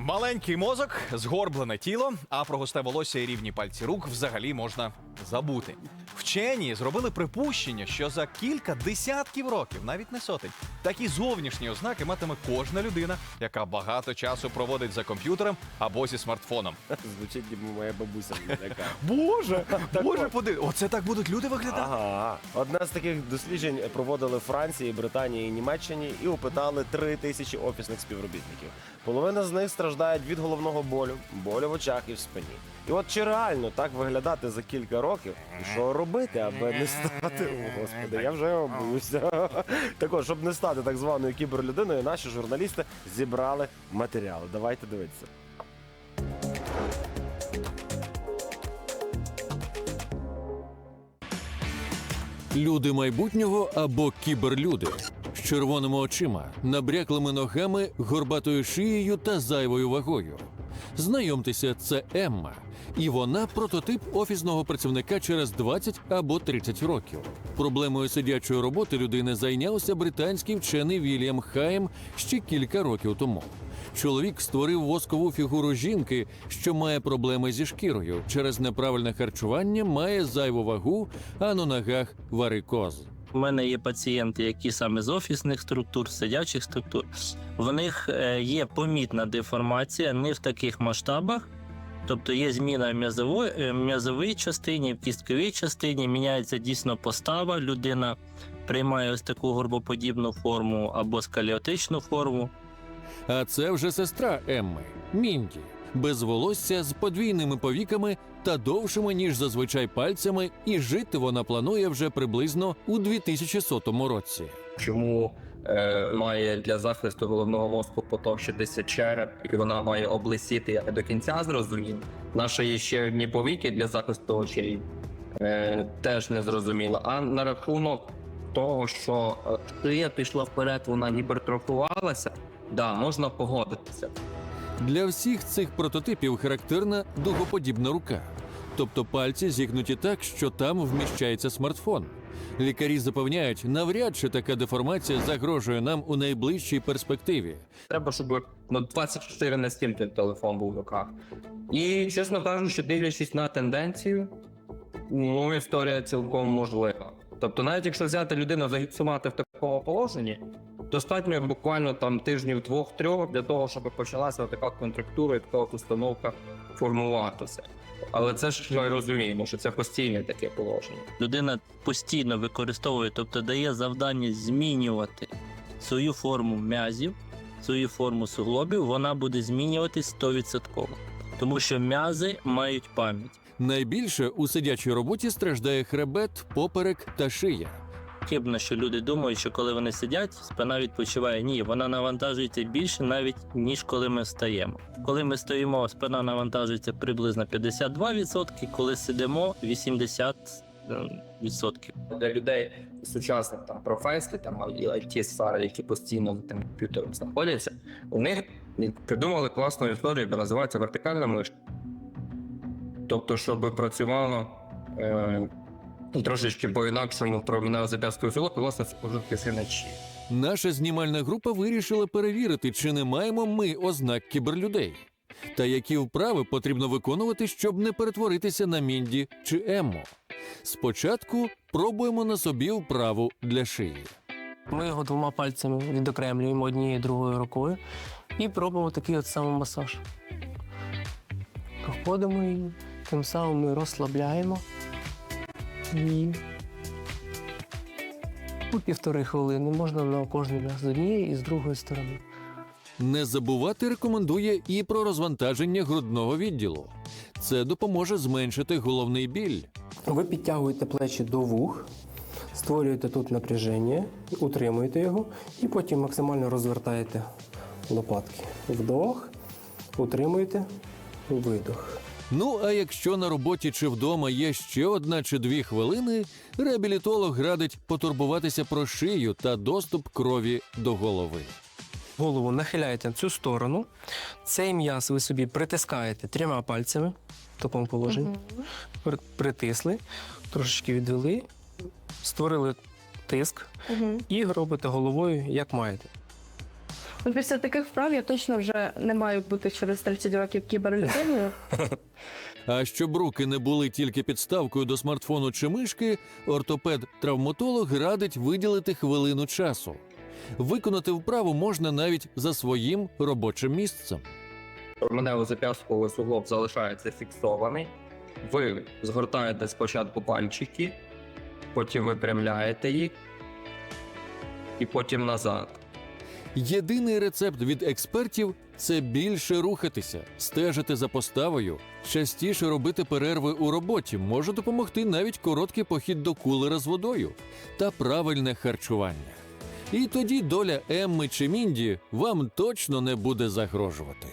Маленький мозок, згорблене тіло, а про густе волосся і рівні пальці рук взагалі можна забути. Вчені зробили припущення, що за кілька десятків років, навіть не сотень, такі зовнішні ознаки матиме кожна людина, яка багато часу проводить за комп'ютером або зі смартфоном. Звучить, ніби моя бабуся така. Боже, боже, от. поди, оце так будуть люди виглядати. Ага. Одне з таких досліджень проводили Франції, Британії і Німеччині і опитали три тисячі офісних співробітників. Половина з них страждають від головного болю, болю в очах і в спині. І от чи реально так виглядати за кілька років? І що робити, аби не стати? О, Господи, я вже боюся. Також, щоб не стати так званою кіберлюдиною, наші журналісти зібрали матеріали. Давайте дивитися. Люди майбутнього або кіберлюди з червоними очима, набряклими ногами, горбатою шиєю та зайвою вагою. Знайомтеся, це Емма, і вона прототип офісного працівника через 20 або 30 років. Проблемою сидячої роботи людини зайнявся британський вчений Вільям Хайм ще кілька років тому. Чоловік створив воскову фігуру жінки, що має проблеми зі шкірою. Через неправильне харчування має зайву вагу, а на ногах варикоз. У мене є пацієнти, які саме з офісних структур, сидячих структур. В них е, є помітна деформація не в таких масштабах. Тобто є зміна в е, м'язовій частині, в кістковій частині, міняється дійсно постава. Людина приймає ось таку горбоподібну форму або скаліотичну форму. А це вже сестра Емми Мінді, без волосся з подвійними повіками та довшими ніж зазвичай пальцями, і жити вона планує вже приблизно у 2100 році. чому е, має для захисту головного мозку потовщитися череп, і вона має облисіти, я до кінця зрозумів. Наші є ще одні повіки для захисту очей. Е, теж не зрозуміло. А на рахунок того, що е, шия пішла вперед, вона гіпертрофувалася, да, можна погодитися. Для всіх цих прототипів характерна дугоподібна рука, тобто пальці зігнуті так, що там вміщається смартфон. Лікарі запевняють, навряд чи така деформація загрожує нам у найближчій перспективі. Треба, щоб ну, 24 на 7 той телефон був в руках. І, чесно кажучи, дивлячись на тенденцію, ну, історія цілком можлива. Тобто, навіть якщо взяти людину загіпсувати в такому положенні, достатньо буквально там тижнів двох-трьох для того, щоб почалася така контрактура і така установка формуватися. Але це ж ми розуміємо, що це постійне таке положення. Людина постійно використовує, тобто дає завдання змінювати свою форму м'язів, свою форму суглобів, вона буде змінюватись 100%. Тому що м'язи мають пам'ять. Найбільше у сидячій роботі страждає хребет, поперек та шия. Хибно, що люди думають, що коли вони сидять, спина відпочиває. Ні, вона навантажується більше навіть ніж коли ми встаємо. Коли ми стоїмо, спина навантажується приблизно 52%, коли сидимо 80%. Для людей сучасних там професій, там і it сфери, які постійно за тим комп'ютером знаходяться, вони придумали класну історію, яка називається вертикальна мишка. Тобто, щоб працювало е, трошечки по-інакшому про зап'ястку село, власне, це пожитки синачі. Наша знімальна група вирішила перевірити, чи не маємо ми ознак кіберлюдей. Та які вправи потрібно виконувати, щоб не перетворитися на Мінді чи Еммо. Спочатку пробуємо на собі вправу для шиї. Ми його двома пальцями відокремлюємо однією другою рукою і пробуємо такий от самомасаж. Проходимо її, тим самим ми розслабляємо і у півтори хвилини можна на кожний м'яз з однієї і з другої сторони. Не забувати рекомендує і про розвантаження грудного відділу. Це допоможе зменшити головний біль. Ви підтягуєте плечі до вух, створюєте тут напряження, утримуєте його і потім максимально розвертаєте лопатки. Вдох, утримуєте, видох. Ну а якщо на роботі чи вдома є ще одна чи дві хвилини, реабілітолог радить потурбуватися про шию та доступ крові до голови. Голову нахиляєте в цю сторону. Цей м'яз ви собі притискаєте трьома пальцями в такому положенні. При- Притисли, трошечки відвели, створили тиск і робите головою, як маєте. Ну, після таких вправ я точно вже не маю бути через 30 років кіберлюдиною. А щоб руки не були тільки підставкою до смартфону чи мишки, ортопед-травматолог радить виділити хвилину часу. Виконати вправу можна навіть за своїм робочим місцем. Мене зап'ястковий суглоб залишається фіксований. Ви згортаєте спочатку пальчики, потім випрямляєте їх і потім назад. Єдиний рецепт від експертів це більше рухатися, стежити за поставою, частіше робити перерви у роботі може допомогти навіть короткий похід до кулера з водою та правильне харчування. І тоді доля Емми чи Мінді вам точно не буде загрожувати.